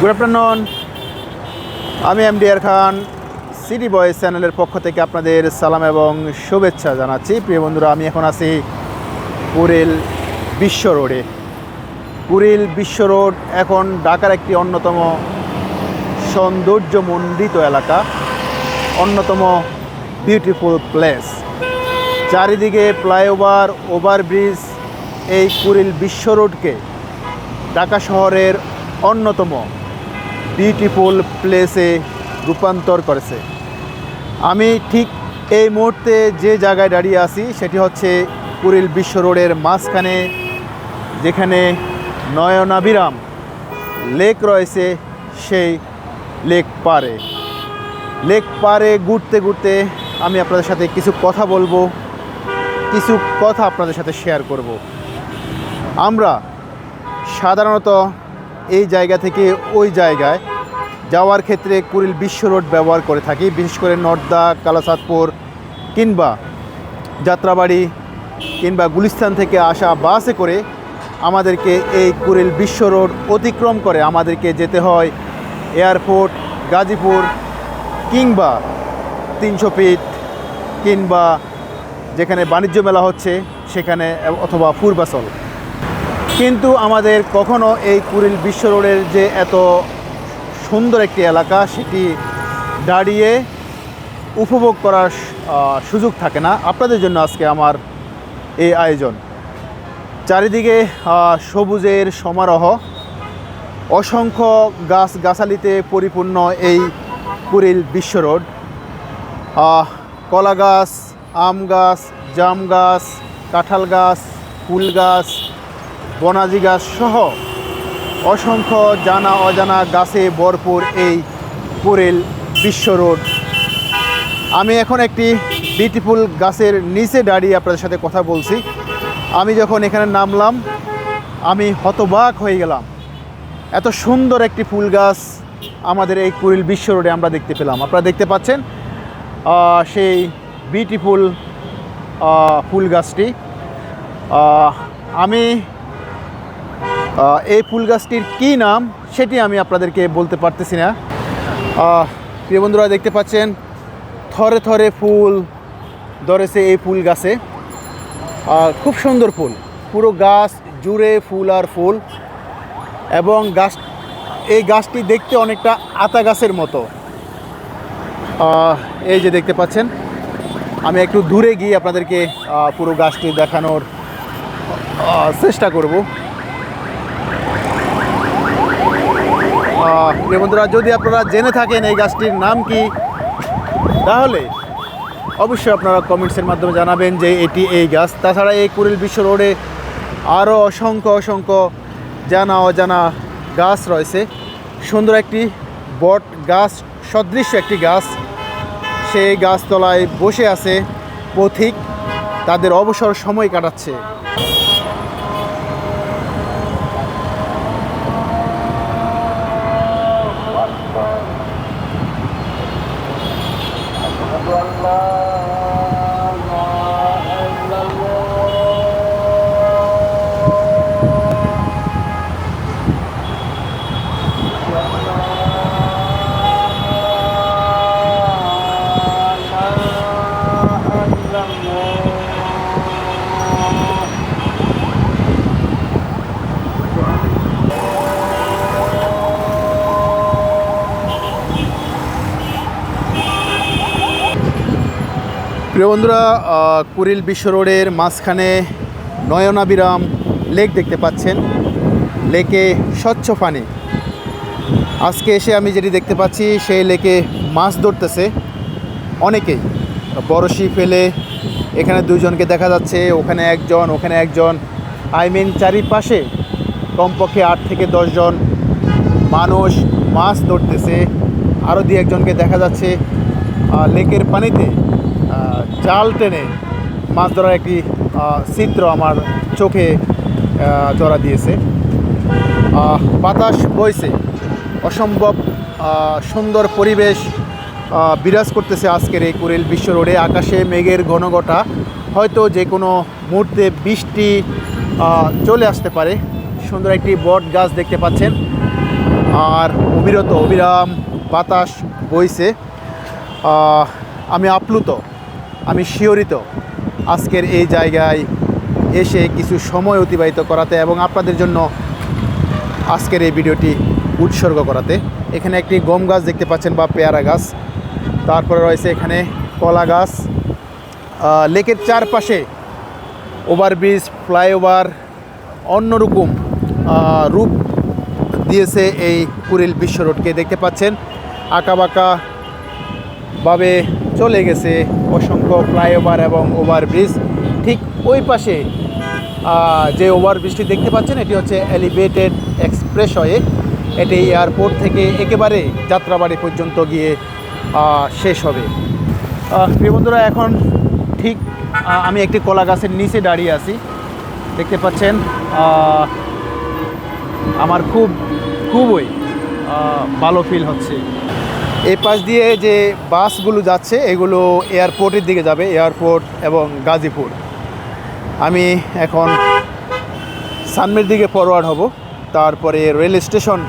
Good afternoon আমি M DR Khan city boys চ্যানেলের পক্ষ থেকে আপনাদের সালাম এবং শুভেচ্ছা জানাচ্ছি। প্রিয় বন্ধুরা, আমি এখন আছি কুড়িল বিশ্ব রোডে। কুড়িল বিশ্ব রোড এখন ঢাকার একটি অন্যতম সৌন্দর্যমণ্ডিত এলাকা, অন্যতম বিউটিফুল প্লেস চারিদিকে ফ্লাইওভার, ওভারব্রিজ, এই কুরিল বিশ্ব রোডকে ঢাকা শহরের অন্যতম বিউটিফুল প্লেসে রূপান্তর করেছে। আমি ঠিক এই মুহূর্তে যে জায়গায় দাঁড়িয়ে আছি, সেটি হচ্ছে কুড়িল বিশ্ব রোডের মাঝখানে, যেখানে নয়নাবিরাম লেক রয়েছে সেই লেক পারে লেক পারে ঘুরতে ঘুরতে আমি আপনাদের সাথে কিছু কথা বলব, কিছু কথা আপনাদের সাথে শেয়ার করব। আমরা সাধারণত এই জায়গা থেকে ওই জায়গায় যাওয়ার ক্ষেত্রে কুড়িল বিশ্ব রোড ব্যবহার করে থাকি, বিশেষ করে নর্দা কালাসাদপুর কিংবা যাত্রাবাড়ি কিংবা গুলিস্তান থেকে আসা বাসে করে আমাদেরকে এই কুড়িল বিশ্ব রোড অতিক্রম করে। আমাদেরকে যেতে হয় এয়ারপোর্ট, গাজীপুর কিংবা তিনশো ফিট কিংবা যেখানে বাণিজ্য মেলা হচ্ছে, সেখানে অথবা পূর্বাচল। কিন্তু আমাদের কখনো এই কুড়িল বিশ্ব রোডের যে এত সুন্দর একটি এলাকা, সেটি দাঁড়িয়ে উপভোগ করার সুযোগ থাকে না। আপনাদের জন্য আজকে আমার এই আয়োজন। চারিদিকে সবুজের সমারোহ। অসংখ্য গাছ গাছালিতে পরিপূর্ণ এই কুড়িল বিশ্ব রোড। কলা গাছ, আম গাছ, জাম গাছ, কাঁঠাল গাছ, ফুল গাছ বনাজি গাছ সহ অসংখ্য জানা অজানা গাছে ভরপুর এই কুড়িল বিশ্ব রোড। আমি এখন একটি বিউটিফুল গাছের নিচে দাঁড়িয়ে আপনাদের সাথে কথা বলছি। আমি যখন এখানে নামলাম, আমি হতবাক হয়ে গেলাম। এত সুন্দর একটি ফুল গাছ আমাদের এই কুড়িল বিশ্ব রোডে আমরা দেখতে পেলাম। আপনারা দেখতে পাচ্ছেন সেই বিউটিফুল ফুল গাছটি। আমি এই ফুল গাছটির কী নাম সেটি আমি আপনাদেরকে বলতে পারতেছি না। প্রিয় বন্ধুরা, দেখতে পাচ্ছেন, থরে থরে ফুল ধরেছে এই ফুল গাছে খুব সুন্দর ফুল, পুরো গাছ জুড়ে ফুল আর ফুল। এবং গাছ, এই গাছটি দেখতে অনেকটা আতা গাছের মতো। এই যে দেখতে পাচ্ছেন, আমি একটু দূরে গিয়ে আপনাদেরকে পুরো গাছটি দেখানোর চেষ্টা করব। প্রিয় বন্ধুরা, যদি আপনারা জেনে থাকেন এই গাছটির নাম কি, তাহলে অবশ্যই আপনারা কমেন্টসের মাধ্যমে জানাবেন যে এটি এই গাছ। তাছাড়া এই কুড়িল বিশ্ব রোডে আরও অসংখ্য অসংখ্য জানা অজানা গাছ রয়েছে। সুন্দর একটি বট গাছ, সদৃশ্য একটি গাছ। সেই গাছতলায় বসে আছে পথিক, তাদের অবসর সময় কাটাচ্ছে। প্রিয় বন্ধুরা কুড়িল বিশ্ব রোডের মাঝখানে নয়নাবিরাম লেক দেখতে পাচ্ছেন। লেকে স্বচ্ছ পানি। আজকে এসে আমি যেটি দেখতে পাচ্ছি, সেই লেকে মাছ ধরতেছে অনেকেই। বড়শি ফেলে এখানে দুজনকে দেখা যাচ্ছে, ওখানে একজন ওখানে একজন। আই মিন চারিপাশে কমপক্ষে আট থেকে দশজন মানুষ মাছ ধরতেছে। আরও দু একজনকে দেখা যাচ্ছে লেকের পানিতে। জাল টেনে মাছ ধরার একটি চিত্র আমার চোখে ধরা দিয়েছে। বাতাস বইছে। অসম্ভব সুন্দর পরিবেশ বিরাজ করতেছে আজকের এই কুড়িল বিশ্ব রোডে। আকাশে মেঘের ঘনঘটা। হয়তো যে কোনো মুহূর্তে বৃষ্টি চলে আসতে পারে। সুন্দর একটি বট গাছ দেখতে পাচ্ছেন। আর অবিরত অবিরাম বাতাস বইছে। আমি আপ্লুত। আমি শিওরিত আজকের এই জায়গায় এসে কিছু সময় অতিবাহিত করাতে এবং আপনাদের জন্য আজকের এই ভিডিওটি উৎসর্গ করাতে। এখানে একটি গম গাছ দেখতে পাচ্ছেন বা পেয়ারা গাছ। তারপরে রয়েছে এখানে কলা গাছ। লেকের চারপাশে ওভারব্রিজ, ফ্লাইওভার, অন্যরকম রূপ দিয়েছে এই কুরিল বিশ্ব রোডকে। দেখতে পাচ্ছেন, আঁকাবাঁকা ভাবে চলে গেছে অসংখ্য ফ্লাইওভার এবং ওভারব্রিজ। ঠিক ওই পাশে যে ওভারব্রিজটি দেখতে পাচ্ছেন, এটি হচ্ছে এলিভেটেড এক্সপ্রেসওয়ে। এটি এয়ারপোর্ট থেকে একেবারে যাত্রাবাড়ি পর্যন্ত গিয়ে শেষ হবে। প্রিয় বন্ধুরা, এখন ঠিক আমি একটি কলা গাছের নিচে দাঁড়িয়ে আছি। দেখতে পাচ্ছেন আমার খুব, খুবই ভালো ফিল হচ্ছে। এই পাশ দিয়ে যে বাসগুলো যাচ্ছে, এগুলো এয়ারপোর্টের দিকে যাবে, এয়ারপোর্ট এবং গাজীপুর। আমি এখন সানমের দিকে ফরওয়ার্ড হব, তারপরে রেল স্টেশন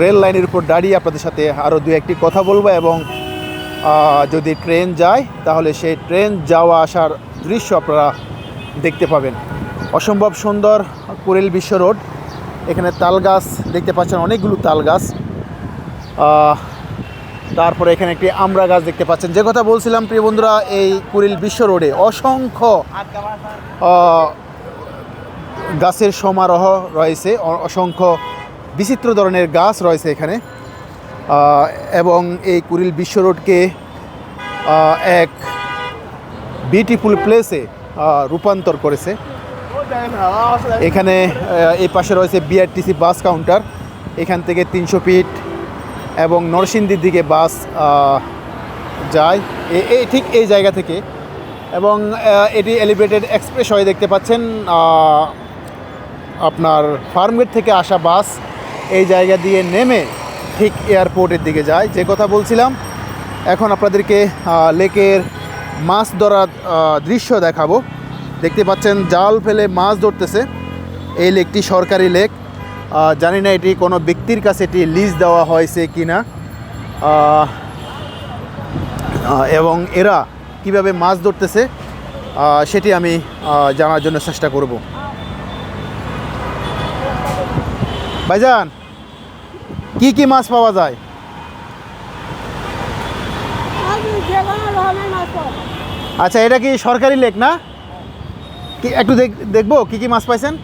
রেল লাইনের উপর দাঁড়িয়ে আপনাদের সাথে আরও দু একটি কথা বলব এবং যদি ট্রেন যায়, তাহলে সেই ট্রেন যাওয়া আসার দৃশ্য আপনারা দেখতে পাবেন। অসম্ভব সুন্দর কুড়িল বিশ্ব রোড। এখানে তাল গাছ দেখতে পাচ্ছেন, অনেকগুলো তাল গাছ। তারপরে এখানে একটি আমরা গাছ দেখতে পাচ্ছেন। যে কথা বলছিলাম, প্রিয় বন্ধুরা, এই কুড়িল বিশ্ব রোডে অসংখ্য গাছের সমারোহ রয়েছে। অসংখ্য বিচিত্র ধরনের গাছ রয়েছে এখানে। এবং এই কুড়িল বিশ্ব রোডকে এক বিউটিফুল প্লেসে রূপান্তর করেছে। এখানে এই পাশে রয়েছে বিআরটিসি বাস কাউন্টার এখান থেকে তিনশো ফিট এবং নরসিংদীর দিকে বাস যায়। এই ঠিক এই জায়গা থেকে। এবং এটি এলিভেটেড এক্সপ্রেস হয়ে দেখতে পাচ্ছেন আপনার ফার্মগেট থেকে আসা বাস। এই জায়গা দিয়ে নেমে ঠিক এয়ারপোর্টের দিকে যায়। যে কথা বলছিলাম, এখন আপনাদেরকে লেকের মাছ ধরার দৃশ্য দেখাবো। দেখতে পাচ্ছেন, জাল ফেলে মাছ ধরতেছে। এই লেকটি সরকারি লেক। জানি না এটি কোনো ব্যক্তির কাছে এটি লিজ দেওয়া হয়েছে কি না এবং এরা কীভাবে মাছ ধরতেছে সেটি আমি জানার জন্য চেষ্টা করব। ভাইজান, কি কি মাছ পাওয়া যায়? আচ্ছা এটা কি সরকারি লেক না? একটু দেখ- দেখব, কি কি মাছ পাইছেন?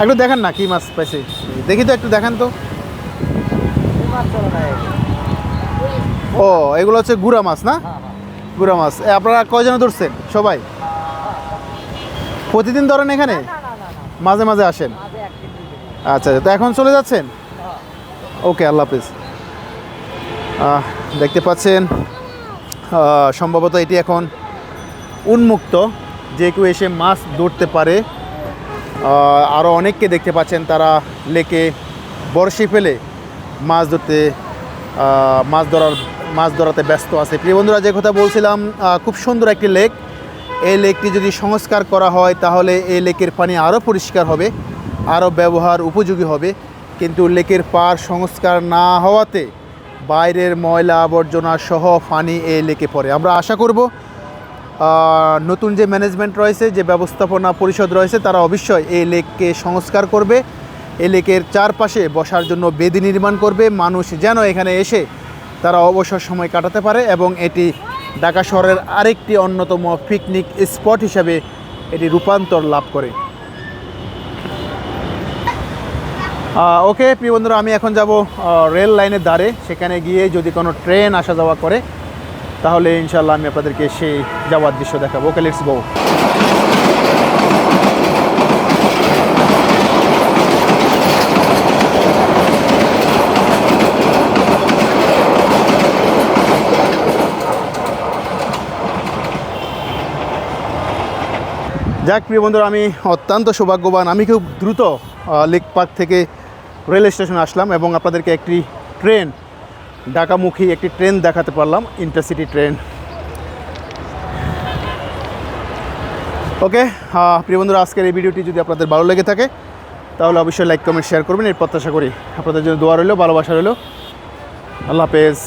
একটু দেখান না কি মাছ পাইছে। দেখি তো একটু দেখান তো। ও এগুলো হচ্ছে গুড়া মাছ না? গুড়া মাছ। আপনারা কয়জনে ধরছেন? সবাই? প্রতিদিন ধরেন এখানে? মাঝে মাঝে আসেন? আচ্ছা আচ্ছা। তো এখন চলে যাচ্ছেন? ওকে আল্লাহ হাফিজ। দেখতে পাচ্ছেন সম্ভবত এটি এখন উন্মুক্ত। যে কেউ এসে মাছ ধরতে পারে। আরও অনেককে দেখতে পাচ্ছেন তারা লেকে বড়শি ফেলে মাছ ধরতে মাছ ধরার, মাছ ধরাতে ব্যস্ত আছে। প্রিয় বন্ধুরা, যে কথা বলছিলাম খুব সুন্দর একটি লেক। এই লেকটি যদি সংস্কার করা হয়, তাহলে এই লেকের পানি আরও পরিষ্কার হবে আরও ব্যবহার উপযোগী হবে। কিন্তু লেকের পার সংস্কার না হওয়াতে বাইরের ময়লা আবর্জনা সহ পানি এই লেকে পড়ে। আমরা আশা করব নতুন যে ম্যানেজমেন্ট রয়েছে, যে ব্যবস্থাপনা পরিষদ রয়েছে, তারা অবশ্যই এই লেককে সংস্কার করবে। এই লেকের চারপাশে বসার জন্য বেদি নির্মাণ করবে। মানুষ যেন এখানে এসে তারা অবসর সময় কাটাতে পারে এবং এটি ঢাকা শহরের আরেকটি অন্যতম পিকনিক স্পট হিসাবে এটি রূপান্তর লাভ করে। ওকে প্রিয় বন্ধুরা, আমি এখন যাব রেল লাইনের ধারে। সেখানে গিয়ে যদি কোনো ট্রেন আসা যাওয়া করে তাহলে ইনশাল্লাহ আমি আপনাদেরকে সেই যাওয়ার দৃশ্য দেখাবো। ওকে লেটস গো যাক, প্রিয় বন্ধুরা, আমি অত্যন্ত সৌভাগ্যবান। আমি খুব দ্রুত লেক পার্ক থেকে রেল স্টেশন আসলাম এবং আপনাদেরকে একটি ট্রেন ঢাকামুখী একটি ট্রেন দেখাতে পারলাম ইন্টারসিটি ট্রেন। ওকে প্রিয় বন্ধুরা, আজকের এই ভিডিওটি যদি আপনাদের ভালো লেগে থাকে, তাহলে অবশ্যই লাইক, কমেন্ট, শেয়ার করবেন। এর প্রত্যাশা করি আপনাদের জন্য দোয়া রইল, ভালোবাসা রইল। আল্লাহ হাফেজ।